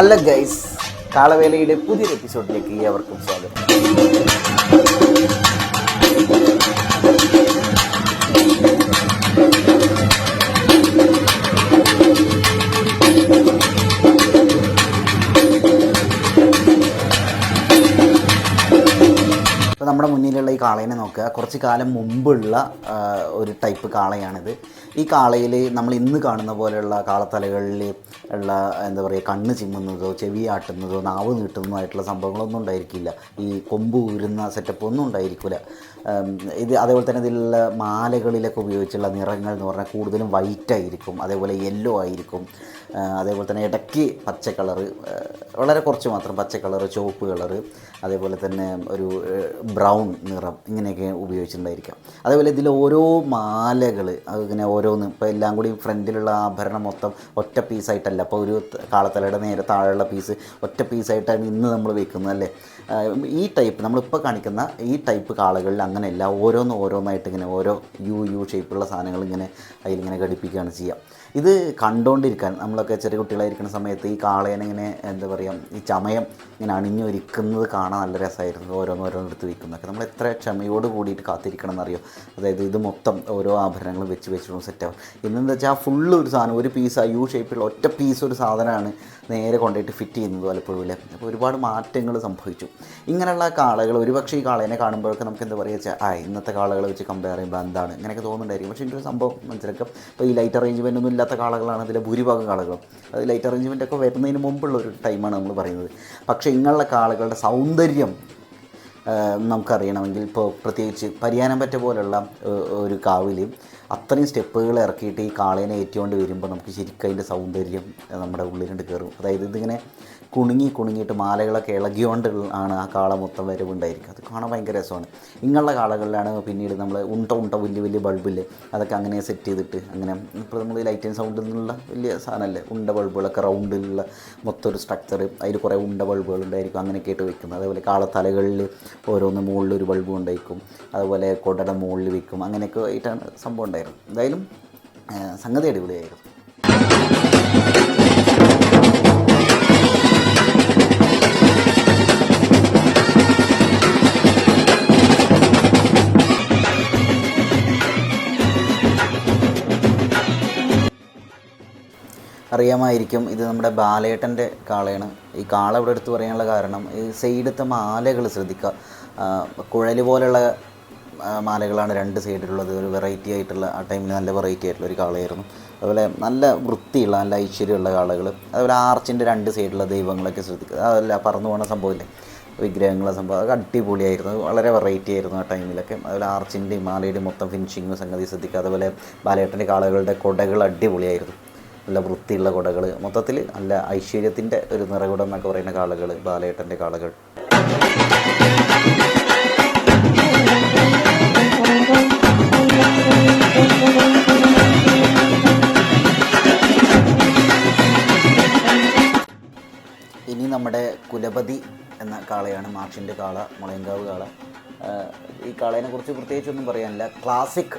Hello guys കാളവേലയുടെ പുതിയൊരു എപ്പിസോഡിലേക്ക് ഏവർക്കും സ്വാഗതം. നമ്മുടെ മുന്നിലുള്ള ഈ കാളേനെ നോക്കുക. കുറച്ച് കാലം മുമ്പുള്ള ഒരു ടൈപ്പ് കാളയാണിത്. ഈ കാളയിൽ നമ്മൾ ഇന്ന് കാണുന്ന പോലെയുള്ള കാളത്തലകളിൽ ഉള്ള എന്താ പറയുക കണ്ണ് ചിമ്മുന്നതോ ചെവി ആട്ടുന്നതോ നാവ് നീട്ടുന്നതോ ആയിട്ടുള്ള സംഭവങ്ങളൊന്നും ഉണ്ടായിരിക്കില്ല. ഈ കൊമ്പ് ഊരുന്ന സെറ്റപ്പ് ഒന്നും ഉണ്ടായിരിക്കില്ല ഇത് അതേപോലെ തന്നെ ഇതിലുള്ള മാലകളിലൊക്കെ ഉപയോഗിച്ചുള്ള നിറങ്ങൾ എന്ന് പറഞ്ഞാൽ കൂടുതലും വൈറ്റ് ആയിരിക്കും. അതേപോലെ യെല്ലോ ആയിരിക്കും. അതേപോലെ തന്നെ ഇടയ്ക്ക് പച്ച കളറ് വളരെ കുറച്ച് മാത്രം പച്ച കളറ് ചുവപ്പ് കളറ് അതേപോലെ തന്നെ ഒരു ബ്രൗൺ നിറം ഇങ്ങനെയൊക്കെ ഉപയോഗിച്ചിട്ടുണ്ടായിരിക്കാം. അതേപോലെ ഇതിൽ ഓരോ മാലകൾ അതിങ്ങനെ ഓരോന്ന്. ഇപ്പോൾ എല്ലാം കൂടി ഫ്രണ്ടിലുള്ള ആഭരണം മൊത്തം ഒറ്റ പീസായിട്ടല്ല. അപ്പോൾ ഒരു കാളത്തലയുടെ നേരെ താഴെയുള്ള പീസ് ഒറ്റ പീസായിട്ടാണ് ഇന്ന് നമ്മൾ വെക്കുന്നത് അല്ലേ? ഈ ടൈപ്പ് നമ്മളിപ്പോൾ കാണിക്കുന്ന ഈ ടൈപ്പ് കാളകളിൽ അങ്ങനെയല്ല. ഓരോന്ന് ഓരോന്നായിട്ട് ഇങ്ങനെ ഓരോ യു യു ഷേപ്പുള്ള സാധനങ്ങൾ ഇങ്ങനെ അതിലിങ്ങനെ ഘടിപ്പിക്കുകയാണ് ചെയ്യുക ഇത് കണ്ടുകൊണ്ടിരിക്കാൻ നമ്മളൊക്കെ ചെറിയ കുട്ടികളായിരിക്കുന്ന സമയത്ത് ഈ കാളേനെ ഇങ്ങനെ എന്താ പറയുക ഈ ചമയം ഇങ്ങനെ അണിഞ്ഞൊരുക്കുന്നത് കാണാൻ നല്ല രസമായിരുന്നു. ഓരോന്ന് ഓരോന്ന് എടുത്ത് വയ്ക്കുന്നതൊക്കെ നമ്മൾ എത്ര ക്ഷമയോട് കൂടിയിട്ട് കാത്തിരിക്കണം എന്നറിയോ അതായത് ഇത് മൊത്തം ഓരോ ആഭരണങ്ങളും വെച്ച് വെച്ചിട്ടും സെറ്റാവും ഇന്നെന്താ വെച്ചാൽ ഫുള്ള് ഒരു സാധനം ഒരു പീസ് ആ യു ഷേപ്പിലുള്ള ഒറ്റ പീസ് ഒരു സാധനമാണ് നേരെ കൊണ്ടുപോയിട്ട് ഫിറ്റ് ചെയ്യുന്നത് പലപ്പോഴും അപ്പോൾ ഒരുപാട് മാറ്റങ്ങൾ സംഭവിച്ചു. ഇങ്ങനെയുള്ള കാളകൾ ഒരുപക്ഷെ ഈ കാളേനെ കാണുമ്പോഴൊക്കെ നമുക്ക് എന്താ പറയുക വെച്ചാൽ ആ ഇന്നത്തെ കാളകൾ വെച്ച് കമ്പയർ ചെയ്യുമ്പോൾ എന്താണ്? ഇങ്ങനെയൊക്കെ തോന്നുന്നുണ്ടായിരിക്കും. പക്ഷേ ഇതിന്റെ ഒരു സംഭവം മനസ്സിലാക്കാം. ഇപ്പോൾ ഈ ലൈറ്റ് അറേഞ്ച്മെന്റ് ഒന്നും ഇല്ലാത്ത കാളകളാണ് ഇതിലെ ഭൂരിഭാഗം കാളകളും. അത് ലൈറ്റ് അറേഞ്ച്മെന്റ് ഒക്കെ വരുന്നതിന് മുമ്പുള്ള ഒരു ടൈമാണ് നമ്മൾ പറയുന്നത്. പക്ഷേ ഇങ്ങനെയുള്ള കാളകളുടെ സൗന്ദര്യം നമുക്കറിയണമെങ്കിൽ ഇപ്പോൾ പ്രത്യേകിച്ച് പരിയാനമ്പറ്റ പോലുള്ള ഒരു കാവിൽ അത്രയും സ്റ്റെപ്പുകൾ ഇറക്കിയിട്ട് ഈ കാളേനെ ഏറ്റുകൊണ്ട് വരുമ്പോൾ നമുക്ക് ശരിക്കും അതിന്റെ സൗന്ദര്യം നമ്മുടെ ഉള്ളിലുണ്ട് കയറും. അതായത് ഇതിങ്ങനെ കുണുങ്ങി കുണുങ്ങിയിട്ട് മാലകളൊക്കെ ഇളകിയോണ്ട് ആണ് ആ കാള മൊത്തം വരവുണ്ടായിരിക്കും അത് കാണാൻ ഭയങ്കര രസമാണ്. ഇങ്ങനെയുള്ള കാളകളിലാണ് പിന്നീട് നമ്മൾ ഉണ്ട ഉണ്ട വലിയ വലിയ ബൾബില്ലേ അതൊക്കെ അങ്ങനെ സെറ്റ് ചെയ്തിട്ട് അങ്ങനെ ഇപ്പോൾ നമ്മൾ ലൈറ്റ് ആൻഡ് സൗണ്ടിൽ നിന്നുള്ള വലിയ സാധനമല്ലേ ഉണ്ട ബൾബുകളൊക്കെ റൗണ്ടിലുള്ള മൊത്തം ഒരു സ്ട്രക്ചർ അതിൽ കുറേ ഉണ്ട ബൾബുകൾ ഉണ്ടായിരിക്കും അങ്ങനെയൊക്കെ ആയിട്ട് വെക്കുന്നത്. അതേപോലെ കാളത്തലകളിൽ ഓരോന്ന് മുകളിൽ ഒരു ബൾബ് ഉണ്ടായിരിക്കും അതുപോലെ കൊടയുടെ മുകളിൽ വെക്കും. അങ്ങനെയൊക്കെ ആയിട്ടാണ് സംഭവം ഉണ്ടായിരുന്നത്. എന്തായാലും സംഗതി അടിപൊളിയായിരുന്നു. അറിയാമായിരിക്കും ഇത് നമ്മുടെ ബാലേട്ടന്റെ കാളയാണ്. ഈ കാള ഇവിടെ എടുത്തു പറയാനുള്ള കാരണം ഈ സൈഡത്തെ മാലകൾ ശ്രദ്ധിക്കുക കുഴൽ പോലുള്ള മാലകളാണ് രണ്ട് സൈഡിലുള്ളത്. ഒരു വെറൈറ്റി ആയിട്ടുള്ള ആ ടൈമിൽ നല്ല വെറൈറ്റി ആയിട്ടുള്ള ഒരു കാളയായിരുന്നു. അതുപോലെ നല്ല വൃത്തിയുള്ള നല്ല ഐശ്വര്യമുള്ള കാളകൾ. അതുപോലെ ആർച്ചിന്റെ രണ്ട് സൈഡിലുള്ള ദൈവങ്ങളൊക്കെ ശ്രദ്ധിക്കുക അതല്ല പറന്നു പോകുന്ന സംഭവമില്ലേ? വിഗ്രഹങ്ങളെ സംഭവം. അതൊക്കെ അടിപൊളിയായിരുന്നു. വളരെ വെറൈറ്റി ആയിരുന്നു ആ ടൈമിലൊക്കെ അതുപോലെ ആർച്ചിന്റെയും മാലയുടെയും മൊത്തം ഫിനിഷിങ്ങും സംഗതി ശ്രദ്ധിക്കുക അതുപോലെ ബാലേട്ടന്റെ കാളകളുടെ കൊടകൾ അടിപൊളിയായിരുന്നു. നല്ല വൃത്തിയുള്ള കുടകൾ മൊത്തത്തിൽ നല്ല ഐശ്വര്യത്തിന്റെ ഒരു നിറകുടം എന്നൊക്കെ പറയുന്ന കാളകൾ ബാലേട്ടന്റെ കാളകൾ. ഇനി നമ്മുടെ കുലപതി എന്ന കാളയാണ് മാർഷിന്റെ കാള മുളയങ്കാവ് കാള. ഈ കാളേനെ കുറിച്ച് പ്രത്യേകിച്ചൊന്നും പറയാനില്ല. ക്ലാസിക്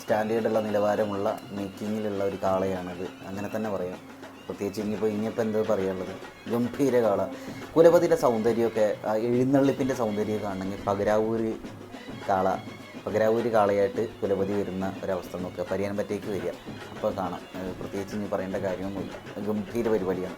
സ്റ്റാൻഡേർഡുള്ള നിലവാരമുള്ള മേക്കിങ്ങിലുള്ള ഒരു കാളയാണത്. അങ്ങനെ തന്നെ പറയാം. പ്രത്യേകിച്ച് ഇനിയിപ്പോൾ ഇനിയിപ്പോൾ എന്താ പറയാനുള്ളത്? ഗംഭീര കാള. കുലപതിയുടെ സൗന്ദര്യമൊക്കെ എഴുന്നള്ളിപ്പിന്റെ സൗന്ദര്യമൊക്കെ കാണണമെങ്കിൽ പകരാവൂര് കാള പകരാവൂര് കാളയായിട്ട് കുലപതി വരുന്ന ഒരവസ്ഥ നോക്കുക. പരിയാൻ പറ്റേക്ക് വരിക. അപ്പോൾ കാണാം. പ്രത്യേകിച്ച് ഇനി പറയേണ്ട കാര്യമൊന്നുമില്ല. ഗംഭീര പരിപാടിയാണ്.